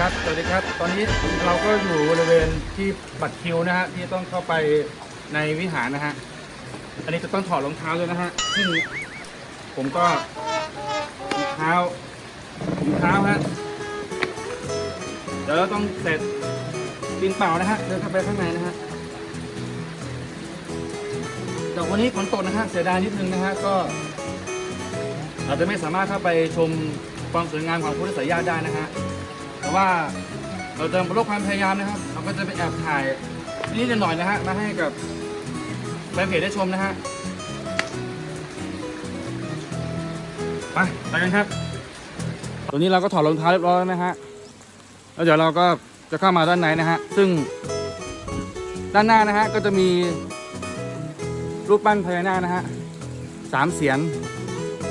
ครับ สวัสดีครับ ตอนนี้เราก็อยู่บริเวณที่บัตรคิวนะฮะที่ต้องเข้าไปในวิหารนะฮะ อันนี้จะต้องถอดรองเท้าด้วยนะฮะซึ่งผมก็รองเท้ารองเท้าฮะ เดี๋ยวเราต้องเสร็จปีนเปล่านะฮะ เดินเข้าไปข้างในนะฮะแต่วันนี้ฝนตกนะฮะ เสียดายนิดนึงนะฮะ ก็อาจจะไม่สามารถเข้าไปชมความสวยงามของพุทธสายญาติได้นะฮะ แต่ว่าเราจะลดความพยายามนะครับ เราก็จะไปแอบถ่ายนิดหน่อยๆนะฮะมาให้กับแฟนเพจได้ชมนะฮะไปไปกันครับตัวนี้เราก็ถอดรองเท้าเรียบร้อยแล้วนะฮะแล้วเดี๋ยวเราก็จะเข้ามาด้านในนะฮะซึ่งด้านหน้านะฮะก็จะมีรูปปั้นพญานาคนะฮะสามเสียน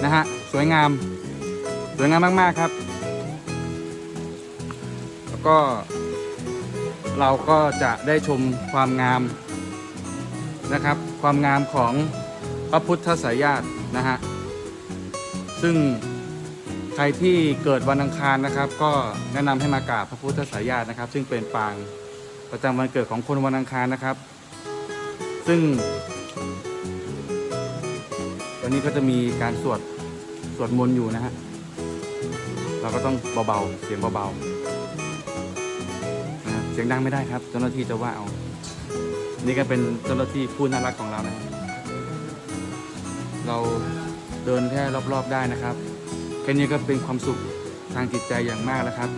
นะฮะสวยงาม สวยงามมาก ๆ ครับ ก็ เราก็จะได้ชมความงามนะครับ ความงามของพระพุทธสายญาตินะฮะซึ่งใครที่เกิดวันอังคารนะครับ ก็แนะนำให้มากราบพระพุทธสายญาตินะครับ ซึ่งเป็นปางประจำวันเกิดของคนวันอังคารนะครับ ซึ่งวันนี้ก็จะมีการสวดสวดมนต์อยู่นะฮะเราก็ต้องเบาๆ เสียงเบาๆ เสียงดังไม่ได้ครับ เจ้าหน้าที่จะว่าเอา นี่ก็เป็นเจ้าหน้าที่ผู้น่ารักของเรานะครับเราเดินแค่รอบๆได้นะครับแค่นี้ก็เป็นความสุขทางจิตใจอย่างมากแล้วครับ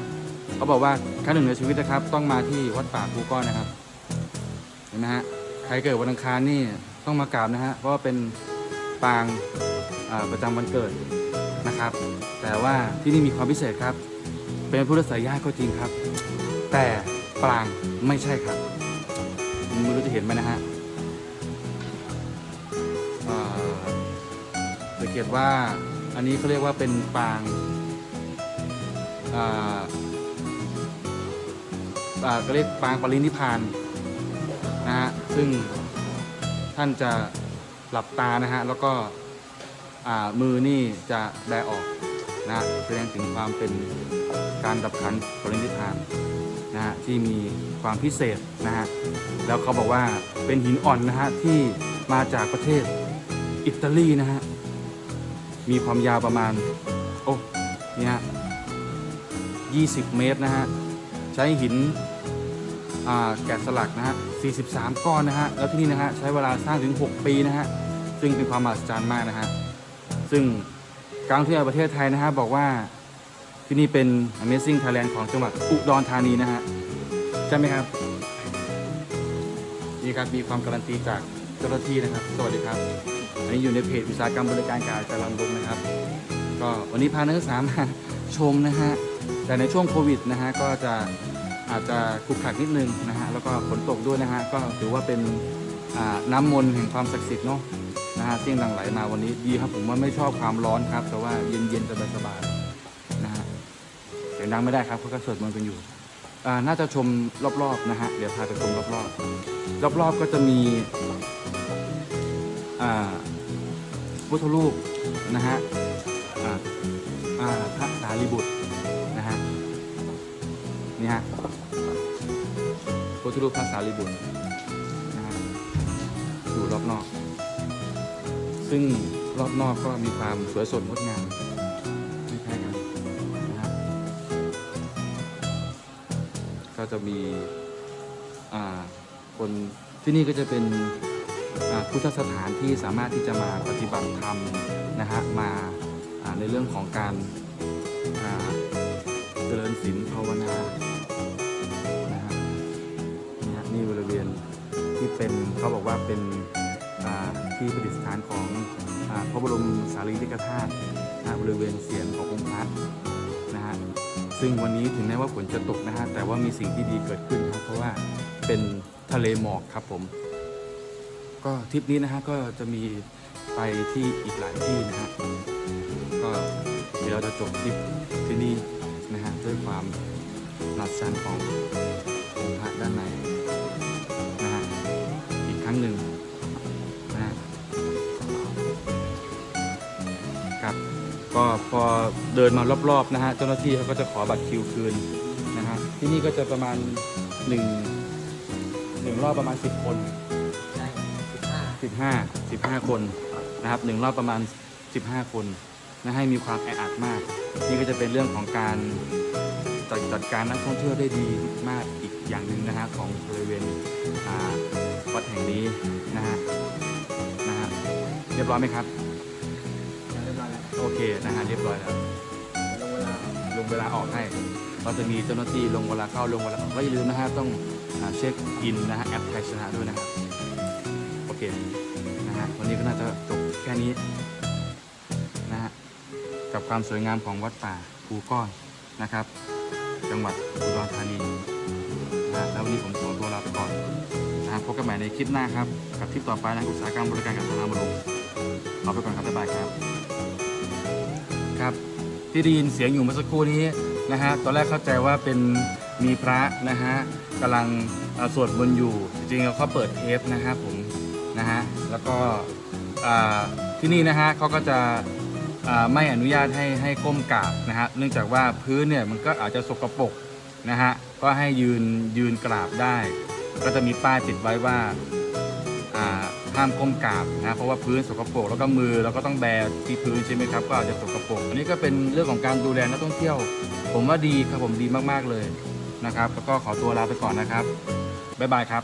เขาบอกว่าครั้งหนึ่งในชีวิตนะครับ ต้องมาที่วัดป่าภูก้อนนะครับเห็นไหมฮะใครเกิดวันอังคารนี่ต้องมากราบนะฮะเพราะว่าเป็นปางประจำวันเกิดนะครับ แต่ว่าที่นี่มีความพิเศษครับ เป็นพุทธสายญาติก็จริงครับ แต่ ปรางไม่ใช่ครับไม่รู้จะเห็นไหมนะฮะเอ่อสังเกตว่าอันนี้เขาเรียกว่าเป็นปางอ่าก็เรียกปางปรินิพานนะฮะซึ่งท่านจะหลับตานะฮะแล้วก็มือนี่จะแบออก นะแสดงถึงความเป็นการดับขันปรินิพานนะฮะที่มีความพิเศษนะฮะแล้วเขาบอกว่าเป็นหินอ่อนนะฮะที่มาจากประเทศอิตาลีนะฮะมีความยาวประมาณโอ้เนี่ย20 เมตรนะฮะใช้หินแกะสลักนะฮะ 43 ก้อนนะฮะ แล้วที่นี่นะฮะใช้เวลาสร้างถึง 6 ปีนะฮะ ซึ่งเป็นความมหัศจรรย์มากนะฮะ ซึ่ง การท่องเที่ยวประเทศไทยนะฮะบอกว่าที่นี่เป็น Amazing Thailand ของจังหวัดอุดรธานีนะฮะใช่ไหมครับนี่ครับมีความการันตีจากเจ้าหน้าที่นะครับ สวัสดีครับ อันนี้อยู่ในเพจอุตสาหกรรมบริการการจราจรนะครับ ก็วันนี้พานักศึกษามาชมนะฮะแต่ในช่วงโควิดนะฮะก็จะอาจจะขรุกขักนิดนึงนะฮะแล้วก็ฝนตกด้วยนะฮะก็ถือว่าเป็นน้ำมนต์แห่งความศักดิ์สิทธิ์เนาะ นะฮะที่หลังไหลมาวันนี้ดีครับผมว่าไม่ชอบความร้อนครับ แต่ว่าเย็นๆสบายๆนะฮะเสียงดังไม่ได้ครับเพราะก็สวดมนต์กันอยู่อ่าน่าจะชมรอบๆนะฮะเดี๋ยวพาไปชมรอบๆรอบๆก็จะมีอ่าพุทธรูปนะฮะอ่าอ่าพระสารีบุตรนะฮะนี่ฮะพุทธรูปพระสารีบุตรนะฮะอยู่รอบนอก ซึ่งรอบนอกก็มีความสวยสดงดงามไม่แพ้กันนะฮะก็จะมีอ่าคนที่นี่ก็จะเป็นอ่าพุทธสถานที่สามารถที่จะมาปฏิบัติธรรมนะฮะมาอ่าในเรื่องของการอ่าเจริญศีลภาวนานะฮะนี่ฮะนี่บริเวณที่เป็นเขาบอกว่าเป็น ที่ประดิษฐานของอพระบรมสารีริกธาตุบริเวณเสียงขององค์พระนะฮะซึ่งวันนี้ถึงแม้ว่าฝนจะตกนะฮะแต่ว่ามีสิ่งที่ดีเกิดขึ้นครับเพราะว่าเป็นทะเลหมอกครับผม ก็ทริปนี้นะฮะก็จะมีไปที่อีกหลายที่นะฮะก็เดี๋ยวเราจะจบทริปที่นี่นะฮะด้วยความหลัดชันขององค์พระด้านในนะฮะอีกครั้งหนึ่ง ครับ ก็พอเดินมารอบๆนะฮะเจ้าหน้าที่เขาก็จะขอบัตรคิวคืนนะฮะที่นี่ก็จะประมาณหนึ่งหนึ่งรอบประมาณ10คนใช่สิบห้า15 15คนนะครับหนึ่งรอบประมาณ15คนนะให้มีความแออัดมาก นี่ก็จะเป็นเรื่องของการจัดจัดการนักท่องเที่ยวได้ดีมากอีกอย่างหนึ่งนะฮะของบริเวณอ่าวัดแห่งนี้นะฮะนะฮะเรียบร้อยไหมครับ โอเคนะฮะเรียบร้อยแล้วลงเวลาลงเวลาออกให้เราจะมีเจ้าหน้าที่ลงเวลาเข้าลงเวลาออกก็อย่าลืมนะฮะต้องเช็คอินนะฮะแอปไทยชนะด้วยนะครับโอเคนะฮะวันนี้ก็น่าจะจบแค่นี้นะฮะกับความสวยงามของวัดป่าภูก้อนนะครับ จังหวัดอุดรธานีนะแล้ววันนี้ผมขอตัวลาไปก่อนนะฮะพบกันใหม่ในคลิปหน้าครับ กับคลิปต่อไปนะอุตสาหกรรมบริการการทางบรมขอไปก่อนครับบ๊ายบายครับ ครับที่ได้ยินเสียงอยู่เมื่อสักครู่นี้นะฮะตอนแรกเข้าใจว่าเป็นมีพระนะฮะกำลังสวดมนต์อยู่ จริงๆเขาเปิดเทปนะฮะผมนะฮะแล้วก็ที่นี่นะฮะเขาก็จะไม่อนุญาตให้ให้ก้มกราบนะฮะเนื่องจากว่าพื้นเนี่ยมันก็อาจจะสกปรกนะฮะก็ให้ยืนยืนกราบได้ ก็จะมีป้ายติดไว้ว่า ห้ามก้มกราบนะเพราะว่าพื้นสกปรกแล้วก็มือเราก็ต้องแบที่พื้นใช่ไหมครับก็อาจจะสกปรกอันนี้ก็เป็นเรื่องของการดูแลนักท่องเที่ยว ผมว่าดีครับผมดีมากๆเลยนะครับแล้วก็ขอตัวลาไปก่อนนะครับบ๊ายบายครับ